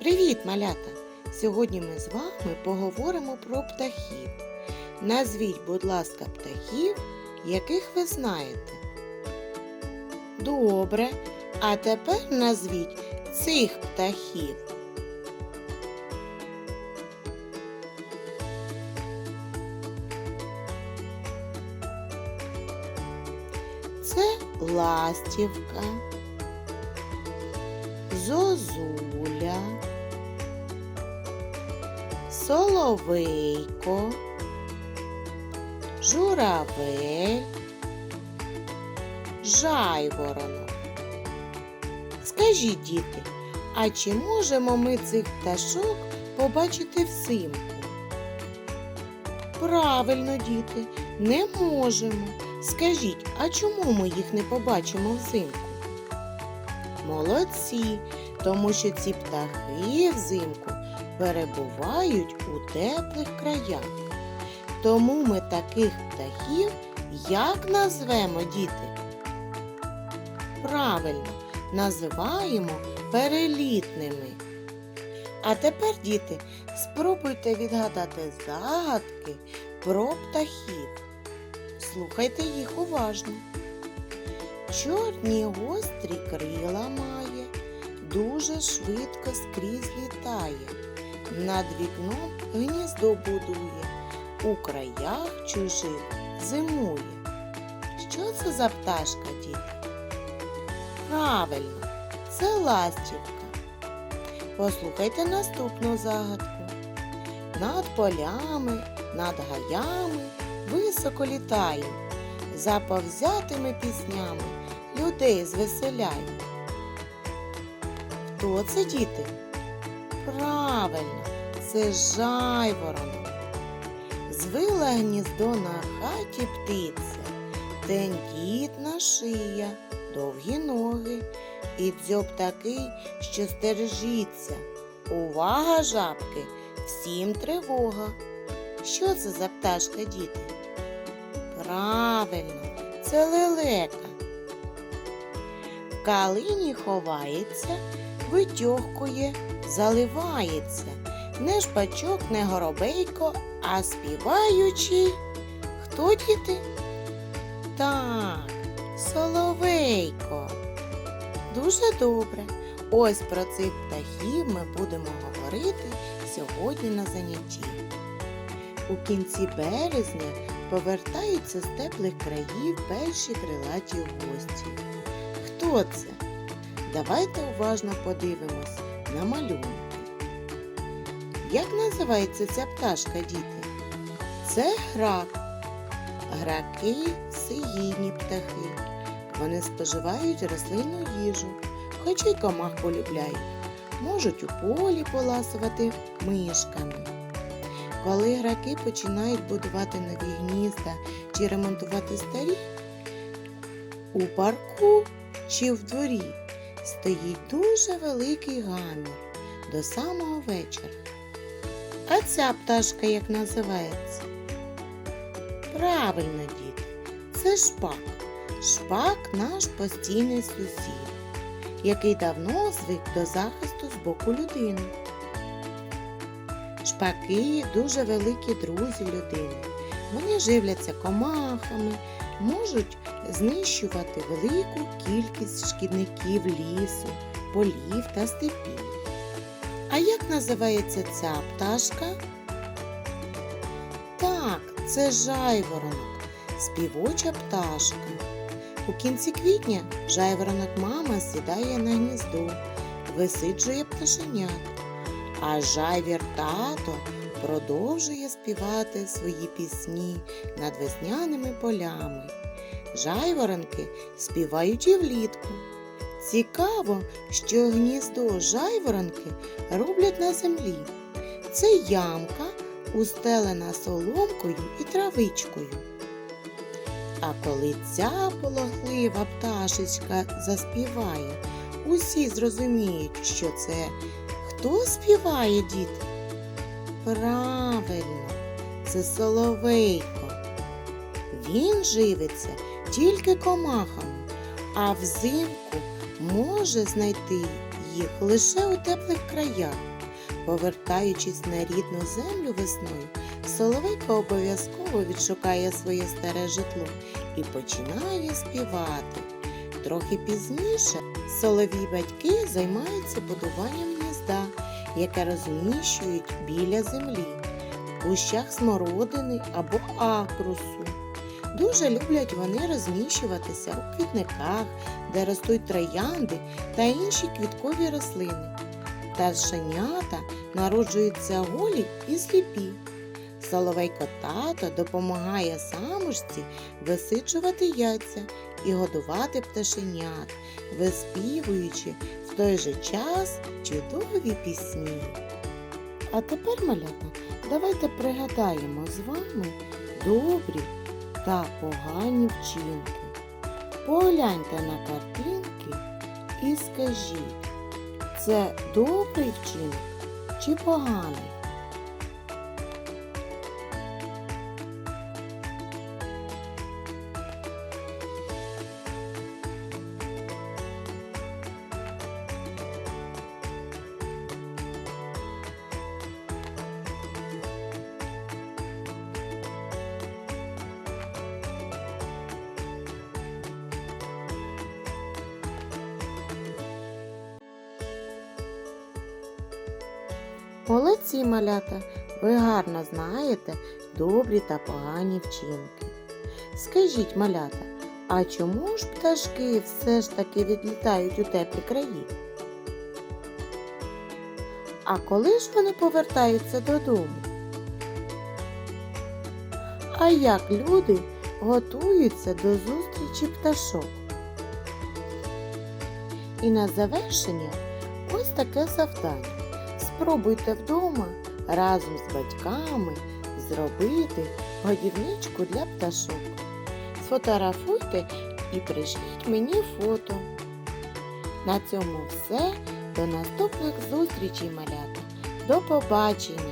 Привіт, малята! Сьогодні ми з вами поговоримо про птахів. Назвіть, будь ласка, птахів, яких ви знаєте. Добре. А тепер назвіть цих птахів. Це ластівка, зозуля, соловейко, журавель, жайворонок. Скажіть, діти, а чи можемо ми цих пташок побачити взимку? Правильно, діти, не можемо. Скажіть, а чому ми їх не побачимо взимку? Молодці, тому що ці птахи взимку перебувають у теплих краях. Тому ми таких птахів як назвемо діти? Правильно, називаємо перелітними. А тепер, діти, спробуйте відгадати загадки про птахів. Слухайте їх уважно. Чорні гострі крила має, дуже швидко скрізь літає, над вікном гніздо будує, у краях чужих зимує. Що це за пташка, діти? Правильно, це ластівка. Послухайте наступну загадку. Над полями, над гаями високо літає, заповзятими піснями людей звеселяє. Хто це діти? Правильно, це жайворонок. Звила гніздо на хаті птиця, тендітна шия, довгі ноги, і дзьоб такий, що стережіться. Увага, жабки, всім тривога. Що це за пташка, діти? Правильно, це лелека. В калині ховається, витьохкує, заливається. Не шпачок, не горобейко, а співаючий. Хто діти? Так, соловейко. Дуже добре. Ось про цих птахів ми будемо говорити сьогодні на занятті. У кінці березня повертаються з теплих країв перші крилаті гості. Хто це? Давайте уважно подивимось на малюнки. Як називається ця пташка, діти? Це грак. Граки всеїдні птахи. Вони споживають рослинну їжу, хоч й комах полюбляють. Можуть у полі поласувати мишками. Коли граки починають будувати нові гнізда чи ремонтувати старі, у парку чи в дворі стоїть дуже великий гамір до самого вечора. А ця пташка як називається? Правильно, діти, це шпак. Шпак наш постійний сусід, який давно звик до захисту з боку людини. Шпаки дуже великі друзі людини. Вони живляться комахами, можуть знищувати велику кількість шкідників лісу, полів та степів. А як називається ця пташка? Так, це жайворонок, співоча пташка. У кінці квітня жайворонок мама сідає на гніздо, висиджує пташенят, а жайвір тато продовжує співати свої пісні над весняними полями. Жайворонки співають і влітку. Цікаво, що гніздо жайворонки роблять на землі. Це ямка, устелена соломкою і травичкою. А коли ця пологлива пташечка заспіває, усі зрозуміють, що це хто співає, діти? Правильно, це соловейко. Він живиться тільки комахами, а взимку може знайти їх лише у теплих краях. Повертаючись на рідну землю весною, Соловейко обов'язково відшукає своє старе житло і починає співати. Трохи пізніше соловій батьки займаються будуванням гнізда, яке розміщують біля землі, в кущах смородини або акрусу. Дуже люблять вони розміщуватися у квітниках, де ростуть троянди та інші квіткові рослини. Пташенята народжуються голі і сліпі. Соловейко тато допомагає самочці висиджувати яйця і годувати пташенят, виспівуючи той же час чудові пісні. А тепер, малята, давайте пригадаємо з вами добрі та погані вчинки. Погляньте на картинки і скажіть, це добрий вчинок чи поганий? Молодці, малята, ви гарно знаєте добрі та погані вчинки. Скажіть, малята, а чому ж пташки все ж таки відлітають у теплі краї? А коли ж вони повертаються додому? А як люди готуються до зустрічі пташок? І на завершення ось таке завдання. Спробуйте вдома разом з батьками зробити годівничку для пташок. Сфотографуйте і прийшліть мені фото. На цьому все. До наступних зустрічей, малята. До побачення!